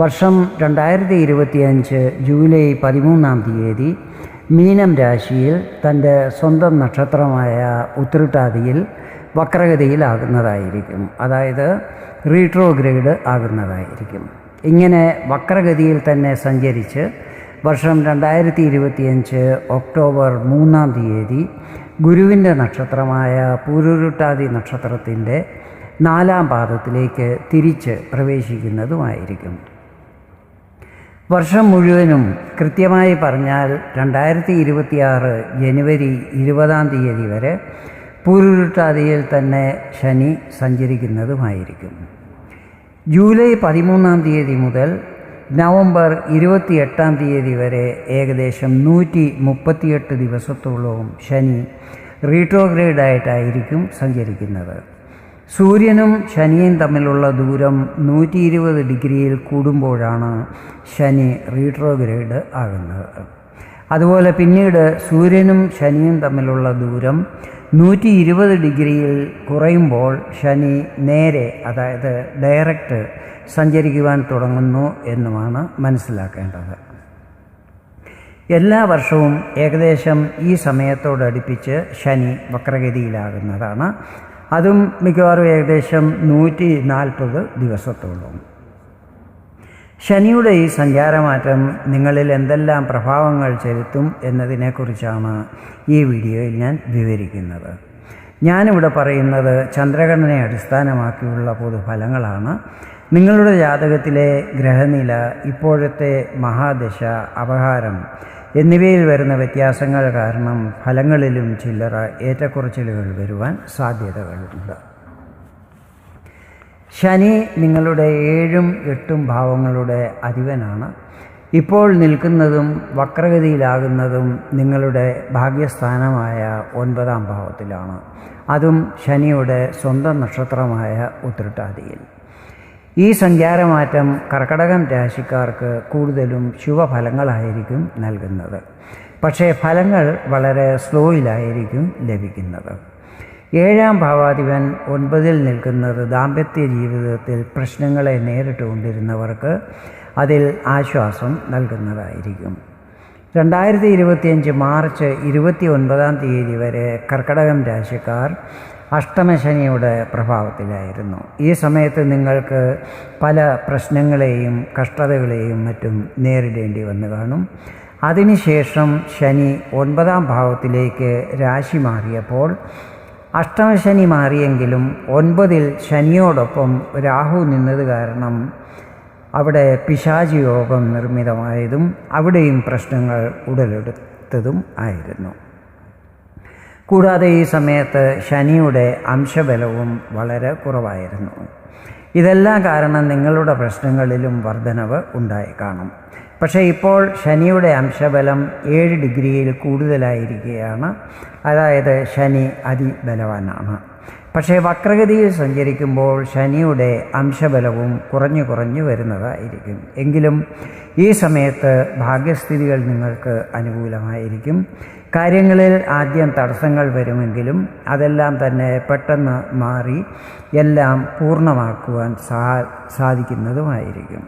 വർഷം രണ്ടായിരത്തി ഇരുപത്തിയഞ്ച് ജൂലൈ പതിമൂന്നാം തീയതി മീനം രാശിയിൽ തന്റെ സ്വന്തം നക്ഷത്രമായ ഉത്രട്ടാതിയിൽ വക്രഗതിയിലാകുന്നതായിരിക്കും. അതായത് റീട്രോഗ്രേഡ് ആകുന്നതായിരിക്കും. ഇങ്ങനെ വക്രഗതിയിൽ തന്നെ സഞ്ചരിച്ച് വർഷം രണ്ടായിരത്തി ഇരുപത്തിയഞ്ച് ഒക്ടോബർ മൂന്നാം തീയതി ഗുരുവിന്റെ നക്ഷത്രമായ പൂരുരുട്ടാതി നക്ഷത്രത്തിന്റെ നാലാം പാദത്തിലേക്ക് തിരിച്ച് പ്രവേശിക്കുന്നതുമായിരിക്കും. വർഷം മുഴുവനും കൃത്യമായി പറഞ്ഞാൽ രണ്ടായിരത്തി ഇരുപത്തിയാറ് ജനുവരി ഇരുപതാം തീയതി വരെ പൂരുരുട്ടാതിയിൽ തന്നെ ശനി സഞ്ചരിക്കുന്നതുമായിരിക്കും. ജൂലൈ പതിമൂന്നാം തീയതി മുതൽ നവംബർ ഇരുപത്തിയെട്ടാം തീയതി വരെ ഏകദേശം നൂറ്റി മുപ്പത്തിയെട്ട് ദിവസത്തോളവും ശനി റീട്രോഗ്രേഡായിട്ടായിരിക്കും സഞ്ചരിക്കുന്നത്. സൂര്യനും ശനിയും തമ്മിലുള്ള ദൂരം നൂറ്റി ഇരുപത് ഡിഗ്രിയിൽ കൂടുമ്പോഴാണ് ശനി റീട്രോഗ്രേഡ് ആകുന്നത്. അതുപോലെ പിന്നീട് സൂര്യനും ശനിയും തമ്മിലുള്ള ദൂരം നൂറ്റി ഇരുപത് ഡിഗ്രിയിൽ കുറയുമ്പോൾ ശനി നേരെ അതായത് ഡയറക്റ്റ് സഞ്ചരിക്കുവാൻ തുടങ്ങുന്നു എന്നുമാണ് മനസ്സിലാക്കേണ്ടത്. എല്ലാ വർഷവും ഏകദേശം ഈ സമയത്തോടടുപ്പിച്ച് ശനി വക്രഗതിയിലാകുന്നതാണ്. അതും മിക്കവാറും ഏകദേശം നൂറ്റി നാൽപ്പത് ദിവസത്തോളം. ശനിയുടെ ഈ സഞ്ചാരമാറ്റം നിങ്ങളിൽ എന്തെല്ലാം പ്രഭാവങ്ങൾ ചെലുത്തും എന്നതിനെക്കുറിച്ചാണ് ഈ വീഡിയോയിൽ ഞാൻ വിവരിക്കുന്നത്. ഞാനിവിടെ പറയുന്നത് ചന്ദ്രഗണനെ അടിസ്ഥാനമാക്കിയുള്ള പൊതുഫലങ്ങളാണ്. നിങ്ങളുടെ ജാതകത്തിലെ ഗ്രഹനില ഇപ്പോഴത്തെ മഹാദശ അപഹാരം എന്നിവയിൽ വരുന്ന വ്യത്യാസങ്ങൾ കാരണം ഫലങ്ങളിലും ചില്ലറ ഏറ്റക്കുറച്ചിലുകൾ വരുവാൻ സാധ്യതകളുണ്ട്. ശനി നിങ്ങളുടെ ഏഴും എട്ടും ഭാവങ്ങളുടെ അധിപനാണ്. ഇപ്പോൾ നിൽക്കുന്നതും വക്രഗതിയിലാകുന്നതും നിങ്ങളുടെ ഭാഗ്യസ്ഥാനമായ ഒൻപതാം ഭാവത്തിലാണ്. അതും ശനിയുടെ സ്വന്തം നക്ഷത്രമായ ഉത്രട്ടാതിയിൽ. ഈ സഞ്ചാരമാറ്റം കർക്കടകം രാശിക്കാർക്ക് കൂടുതലും ശുഭഫലങ്ങളായിരിക്കും നൽകുന്നത്. പക്ഷേ ഫലങ്ങൾ വളരെ സ്ലോയിലായിരിക്കും ലഭിക്കുന്നത്. ഏഴാം ഭാവാധിപൻ ഒൻപതിൽ നിൽക്കുന്നത് ദാമ്പത്യ ജീവിതത്തിൽ പ്രശ്നങ്ങളെ നേരിട്ടുകൊണ്ടിരുന്നവർക്ക് അതിൽ ആശ്വാസം നൽകുന്നതായിരിക്കും. രണ്ടായിരത്തി ഇരുപത്തിയഞ്ച് മാർച്ച് ഇരുപത്തി ഒൻപതാം തീയതി വരെ കർക്കടകം രാശിക്കാർ അഷ്ടമശനിയുടെ പ്രഭാവത്തിലായിരുന്നു. ഈ സമയത്ത് നിങ്ങൾക്ക് പല പ്രശ്നങ്ങളെയും കഷ്ടതകളെയും മറ്റും നേരിടേണ്ടി വന്നു കാണും. അതിനുശേഷം ശനി ഒൻപതാം ഭാവത്തിലേക്ക് രാശി മാറിയപ്പോൾ അഷ്ടമശനി മാറിയെങ്കിലും ഒൻപതിൽ ശനിയോടൊപ്പം രാഹു നിന്നത് കാരണം അവിടെ പിശാചി യോഗം നിർമ്മിതമായതും അവിടെയും പ്രശ്നങ്ങൾ ഉടലെടുത്തതും ആയിരുന്നു. കൂടാതെ ഈ സമയത്ത് ശനിയുടെ അംശബലവും വളരെ കുറവായിരുന്നു. ഇതെല്ലാം കാരണം നിങ്ങളുടെ പ്രശ്നങ്ങളിലും വർധനവ് ഉണ്ടായി കാണും. പക്ഷേ ഇപ്പോൾ ശനിയുടെ അംശബലം ഏഴ് ഡിഗ്രിയിൽ കൂടുതലായിരിക്കുകയാണ്. അതായത് ശനി അതിബലവാനാണ്. പക്ഷേ വക്രഗതിയിൽ സഞ്ചരിക്കുമ്പോൾ ശനിയുടെ അംശബലവും കുറഞ്ഞു കുറഞ്ഞു വരുന്നതായിരിക്കും. എങ്കിലും ഈ സമയത്ത് ഭാഗ്യസ്ഥിതികൾ നിങ്ങൾക്ക് അനുകൂലമായിരിക്കും. കാര്യങ്ങളിൽ ആദ്യം തടസ്സങ്ങൾ വരുമെങ്കിലും അതെല്ലാം തന്നെ പെട്ടെന്ന് മാറി എല്ലാം പൂർണമാക്കുവാൻ സാ സാധിക്കുന്നതുമായിരിക്കും.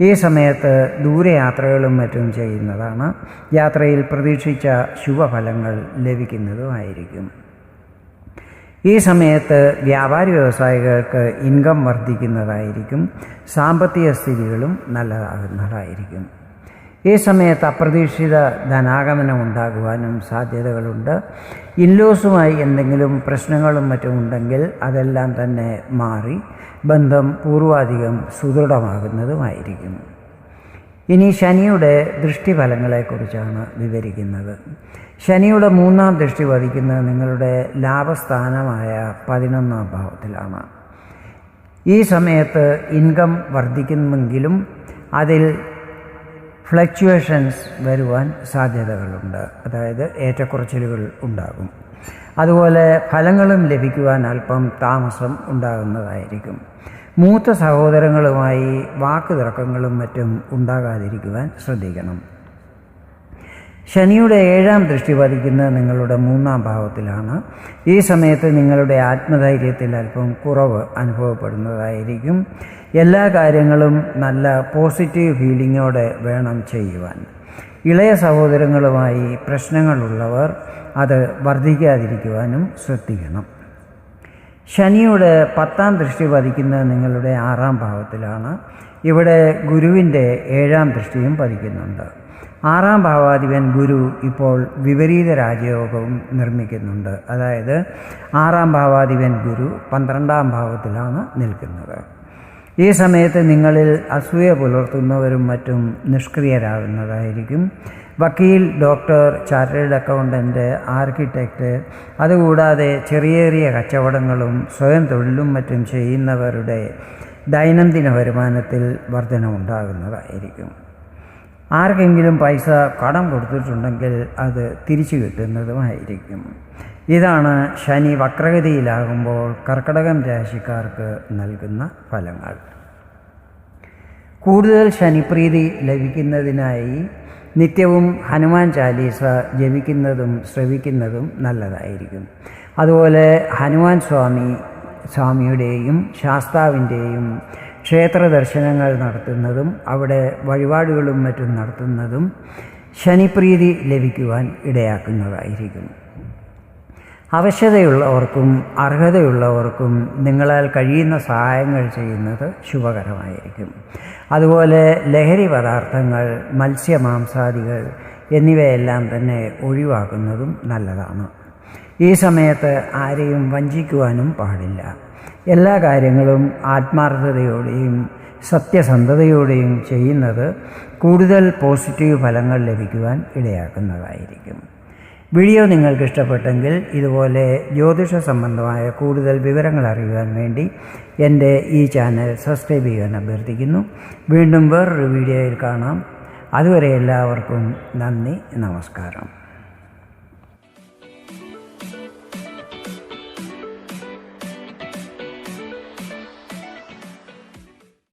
ഈ സമയത്ത് ദൂരയാത്രകളും മറ്റും ചെയ്യുന്നതാണ്. യാത്രയിൽ പ്രതീക്ഷിച്ച ശുഭഫലങ്ങൾ ലഭിക്കുന്നതുമായിരിക്കും. ഈ സമയത്ത് വ്യാപാരി വ്യവസായികൾക്ക് ഇൻകം വർദ്ധിക്കുന്നതായിരിക്കും. സാമ്പത്തിക സ്ഥിതികളും നല്ലതാകുന്നതായിരിക്കും. ഈ സമയത്ത് അപ്രതീക്ഷിത ധനാഗമനം ഉണ്ടാകുവാനും സാധ്യതകളുണ്ട്. ഇൻലോസുമായി എന്തെങ്കിലും പ്രശ്നങ്ങളും മറ്റും ഉണ്ടെങ്കിൽ അതെല്ലാം തന്നെ മാറി ബന്ധം പൂർവാധികം സുദൃഢമാകുന്നതുമായിരിക്കും. ഇനി ശനിയുടെ ദൃഷ്ടിഫലങ്ങളെക്കുറിച്ചാണ് വിവരിക്കുന്നത്. ശനിയുടെ മൂന്നാം ദൃഷ്ടി വധിക്കുന്നത് നിങ്ങളുടെ ലാഭസ്ഥാനമായ പതിനൊന്നാം ഭാവത്തിലാണ്. ഈ സമയത്ത് ഇൻകം വർദ്ധിക്കുമെങ്കിലും അതിൽ ഫ്ലക്ച്വേഷൻസ് വരുവാൻ സാധ്യതകളുണ്ട്. അതായത് ഏറ്റക്കുറച്ചിലുകൾ ഉണ്ടാകും. അതുപോലെ ഫലങ്ങളും ലഭിക്കുവാൻ അല്പം താമസം ഉണ്ടാകുന്നതായിരിക്കും. മൂത്ത സഹോദരങ്ങളുമായി വാക്കുതർക്കങ്ങളും മറ്റും ഉണ്ടാകാതിരിക്കുവാൻ ശ്രദ്ധിക്കണം. ശനിയുടെ ഏഴാം ദൃഷ്ടി പതിക്കുന്നത് നിങ്ങളുടെ മൂന്നാം ഭാവത്തിലാണ്. ഈ സമയത്ത് നിങ്ങളുടെ ആത്മധൈര്യത്തിൽ അല്പം കുറവ് അനുഭവപ്പെടുന്നതായിരിക്കും. എല്ലാ കാര്യങ്ങളും നല്ല പോസിറ്റീവ് ഫീലിങ്ങോടെ വേണം ചെയ്യുവാൻ. ഇളയ സഹോദരങ്ങളുമായി പ്രശ്നങ്ങളുള്ളവർ അത് വർദ്ധിക്കാതിരിക്കുവാനും ശ്രദ്ധിക്കണം. ശനിയുടെ പത്താം ദൃഷ്ടി പതിക്കുന്നത് നിങ്ങളുടെ ആറാം ഭാവത്തിലാണ്. ഇവിടെ ഗുരുവിന്റെ ഏഴാം ദൃഷ്ടിയും പതിക്കുന്നുണ്ട് ആറാം ഭാവാധിപൻ ഗുരു ഇപ്പോൾ വിപരീത രാജയോഗവും നിർമ്മിക്കുന്നുണ്ട്. അതായത് ആറാം ഭാവാധിപൻ ഗുരു പന്ത്രണ്ടാം ഭാവത്തിലാണ് നിൽക്കുന്നത്. ഈ സമയത്ത് നിങ്ങളിൽ അസൂയ പുലർത്തുന്നവരും മറ്റും നിഷ്ക്രിയരാകുന്നതായിരിക്കും. വക്കീൽ ഡോക്ടർ ചാർട്ടേഡ് അക്കൗണ്ടന്റ് ആർക്കിടെക്റ്റ് അതുകൂടാതെ ചെറിയ ചെറിയ കച്ചവടങ്ങളും സ്വയം തൊഴിലും മറ്റും ചെയ്യുന്നവരുടെ ദൈനംദിന വരുമാനത്തിൽ വർധനമുണ്ടാകുന്നതായിരിക്കും ആർക്കെങ്കിലും പൈസ കടം കൊടുത്തിട്ടുണ്ടെങ്കിൽ അത് തിരിച്ചു കിട്ടുന്നതുമായിരിക്കും. ഇതാണ് ശനി വക്രഗതിയിലാകുമ്പോൾ കർക്കടകം രാശിക്കാർക്ക് നൽകുന്ന ഫലങ്ങൾ. കൂടുതൽ ശനിപ്രീതി ലഭിക്കുന്നതിനായി നിത്യവും ഹനുമാൻ ചാലീസ ജപിക്കുന്നതും ശ്രവിക്കുന്നതും നല്ലതായിരിക്കും. അതുപോലെ ഹനുമാൻ സ്വാമി സ്വാമിയുടെയും ശാസ്താവിന്റെയും ക്ഷേത്ര ദർശനങ്ങൾ നടത്തുന്നതും അവിടെ വഴിപാടുകളും മറ്റും നടത്തുന്നതും ശനിപ്രീതി ലഭിക്കുവാൻ ഇടയാക്കുന്നതായിരിക്കും. അവശതയുള്ളവർക്കും അർഹതയുള്ളവർക്കും നിങ്ങളാൽ കഴിയുന്ന സഹായങ്ങൾ ചെയ്യുന്നത് ശുഭകരമായിരിക്കും. അതുപോലെ ലഹരി പദാർത്ഥങ്ങൾ മത്സ്യമാംസാദികൾ എന്നിവയെല്ലാം തന്നെ ഒഴിവാക്കുന്നതും നല്ലതാണ്. ഈ സമയത്ത് ആരെയും വഞ്ചിക്കുവാനും പാടില്ല. എല്ലാ കാര്യങ്ങളും ആത്മാർത്ഥതയോടെയും സത്യസന്ധതയോടെയും ചെയ്യുന്നത് കൂടുതൽ പോസിറ്റീവ് ഫലങ്ങൾ ലഭിക്കുവാൻ ഇടയാക്കുന്നതായിരിക്കും. വീഡിയോ നിങ്ങൾക്ക് ഇഷ്ടപ്പെട്ടെങ്കിൽ ഇതുപോലെ ജ്യോതിഷ സംബന്ധമായ കൂടുതൽ വിവരങ്ങൾ അറിയുവാൻ വേണ്ടി എന്റെ ഈ ചാനൽ സബ്സ്ക്രൈബ് ചെയ്യാൻ അഭ്യർത്ഥിക്കുന്നു. വീണ്ടും വേറൊരു വീഡിയോയിൽ കാണാം. അതുവരെ എല്ലാവർക്കും നന്ദി നമസ്കാരം.